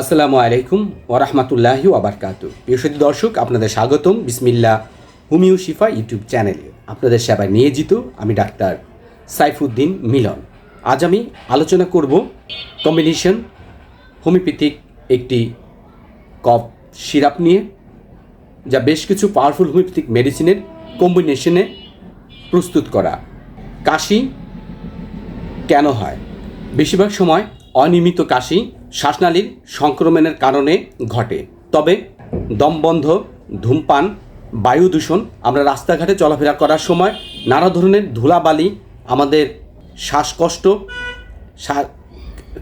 আসসালামু আলাইকুম ওরহমতুল্লাহি ওবরকাতু প্রিয়সতী দর্শক, আপনাদের স্বাগতম বিসমিল্লা হুমিও শিফা ইউটিউব চ্যানেলে। আপনাদের সেবায় নিয়োজিত আমি ডাক্তার সাইফুদ্দিন মিলন। আজ আমি আলোচনা করব কম্বিনেশন হোমিওপ্যাথিক একটি কফ সিরাপ নিয়ে, যা বেশ কিছু পাওয়ারফুল হোমিওপ্যাথিক মেডিসিনের কম্বিনেশনে প্রস্তুত করা। কাশি কেন হয়? বেশিরভাগ সময় অনিয়মিত কাশি শ্বাসনালীর সংক্রমণের কারণে ঘটে। তবে দমবন্ধ, ধূমপান, বায়ু দূষণ, আমরা রাস্তাঘাটে চলাফেরা করার সময় নানা ধরনের ধুলাবালি, আমাদের শ্বাসকষ্ট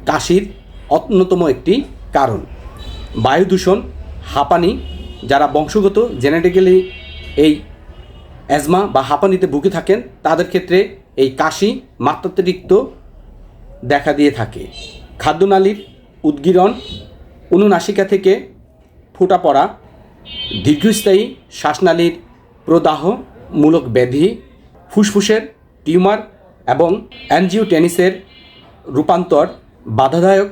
কাশির অন্যতম একটি কারণ। বায়ু দূষণ, হাঁপানি, যারা বংশগত, জেনেটিক্যালি এই অ্যাজমা বা হাঁপানিতে ভুগে থাকেন, তাদের ক্ষেত্রে এই কাশি মাত্রাতিরিক্ত দেখা দিয়ে থাকে। খাদ্যনালীর উদ্গীরণ, অনুনাসিকা থেকে ফোটা পড়া, দীর্ঘস্থায়ী শ্বাসনালীর প্রদাহমূলক ব্যাধি, ফুসফুসের টিউমার এবং অ্যানজিওটেনিসের রূপান্তর, বাধাদায়ক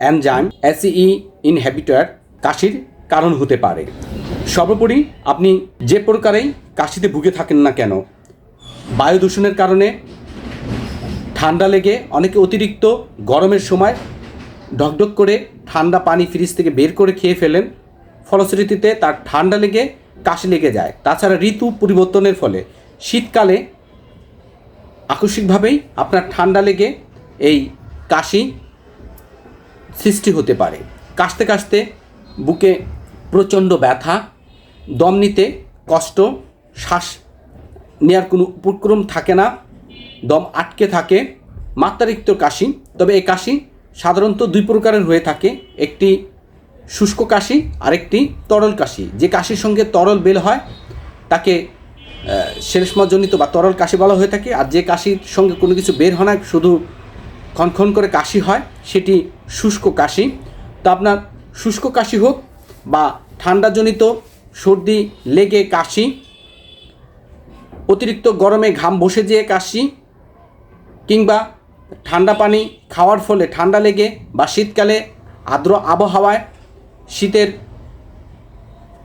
অ্যানজাইম অ্যাসিই ইনহ্যাবিটার কাশির কারণ হতে পারে। সর্বোপরি আপনি যে প্রকারেই কাশিতে ভুগে থাকেন না কেন বায়ু দূষণের কারণে ঠান্ডা লেগে অনেকে অতিরিক্ত গরমের সময় ঢকঢক করে ঠান্ডা পানি ফ্রিজ থেকে বের করে খেয়ে ফেলেন। ফলশ্রুতিতে তার ঠান্ডা লেগে, কাশি লেগে যায়। তাছাড়া ঋতু পরিবর্তনের ফলে শীতকালে আকস্মিকভাবেই আপনার ঠান্ডা লেগে এই কাশি সৃষ্টি হতে পারে। কাশতে কাশতে বুকে প্রচণ্ড ব্যথা, দম নিতে কষ্ট, শ্বাস নেওয়ার কোনো উপক্রম থাকে না, দম আটকে থাকে মাত্রারিক্ত কাশি। তবে এই কাশি সাধারণত দুই প্রকারের হয়ে থাকে। একটি শুষ্ক কাশি, আরেকটি তরল কাশি। যে কাশির সঙ্গে তরল বের হয়, তাকে শেষমাজনিত বা তরল কাশি বলা হয়ে থাকে। আর যে কাশির সঙ্গে কোনো কিছু বের হয় না, শুধু ক্ষণক্ষণ করে কাশি হয়, সেটি শুষ্ক কাশি। তো আপনার শুষ্ক কাশি হোক বা ঠান্ডাজনিত সর্দি লেগে কাশি, অতিরিক্ত গরমে ঘাম বসে যেয়ে কাশি, কিংবা ঠান্ডা পানি খাওয়ার ফলে ঠান্ডা লেগে বা শীতকালে আর্দ্র আবহাওয়ায় শীতের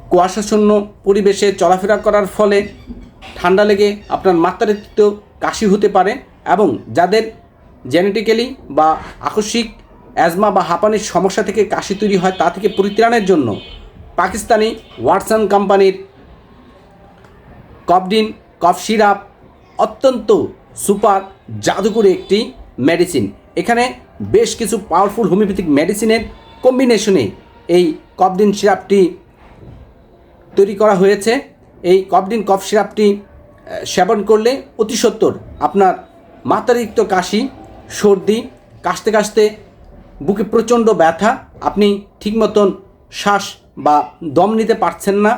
কুয়াশাশূন্য পরিবেশে চলাফেরা করার ফলে ঠান্ডা লেগে আপনার মাত্রাতিরিক্ত কাশি হতে পারে এবং যাদের জেনেটিক্যালি বা আকস্মিক অ্যাজমা বা হাঁপানির সমস্যা থেকে কাশি তৈরি হয় তা থেকে পরিত্রাণের জন্য পাকিস্তানি ওয়াটসন কোম্পানির কফডিন, কফ সিরাপ অত্যন্ত সুপার জাদুকরি একটি মেডিসিন এখানে বেশ কিছু পাওয়ারফুল হোমিওপ্যাথিক মেডিসিনের কম্বিনেশনে এই কফডিন সিরাপটি তৈরি করা হয়েছে। এই কফডিন কফ সিরাপটি সেবন করলে অতি সত্বর আপনার মাত্রাতিরিক্ত কাশি, সর্দি, কাশতে কাশতে বুকে প্রচণ্ড ব্যথা, আপনি ঠিক মতন শ্বাস বা দম নিতে পারছেন না।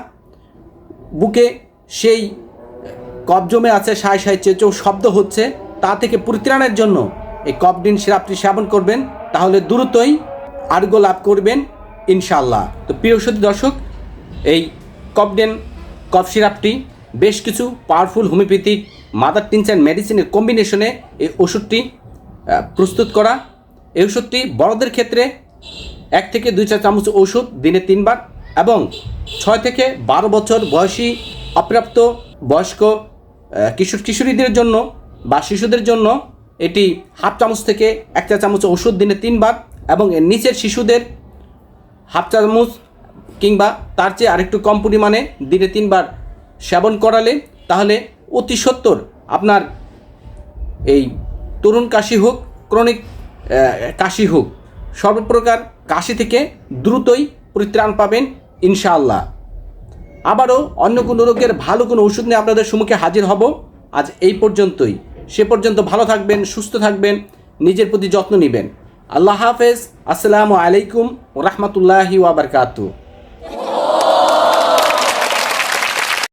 বুকে সেই কফ জমে আছে সাই সাই চেঁচো শব্দ হচ্ছে। তা থেকে পরিত্রাণের জন্য এই কফডিন সিরাপটি সেবন করবেন, তাহলে দ্রুতই আরোগ্য লাভ করবেন ইনশাল্লাহ তো প্রিয় সত্যি দর্শক, এই কফডেন কফ সিরাপটি বেশ কিছু পাওয়ারফুল হোমিওপ্যাথিক মাদার টিনচার মেডিসিনের কম্বিনেশনে এই ওষুধটি প্রস্তুত করা। এই ওষুধটি বড়দের ক্ষেত্রে এক থেকে দুই চা চামচ ওষুধ দিনে তিনবার এবং ছয় থেকে বারো বছর বয়সী অপ্রাপ্ত বয়স্ক কিশোর কিশোরীদের জন্য বা শিশুদের জন্য এটি হাফ চামচ থেকে এক চা চামচ ওষুধ দিনে তিনবার এবং এর নিচের শিশুদের হাফ চামচ কিংবা তার চেয়ে আরেকটু কম পরিমাণে দিনে তিনবার সেবন করালে তাহলে অতি সত্বর আপনার এই তরুণ কাশি হোক, ক্রনিক কাশি হোক, সর্বপ্রকার কাশি থেকে দ্রুতই পরিত্রাণ পাবেন ইনশাআল্লাহ। আবারও অন্য কোনো রোগের ভালো কোনো ওষুধ নিয়ে আপনাদের সম্মুখে হাজির হব। আজ এই পর্যন্তই। সে পর্যন্ত ভালো থাকবেন, সুস্থ থাকবেন, নিজের প্রতি যত্ন নেবেন। আল্লাহ হাফেজ। আসসালামু আলাইকুম রহমতুল্লাহি ওয়াবারকাতু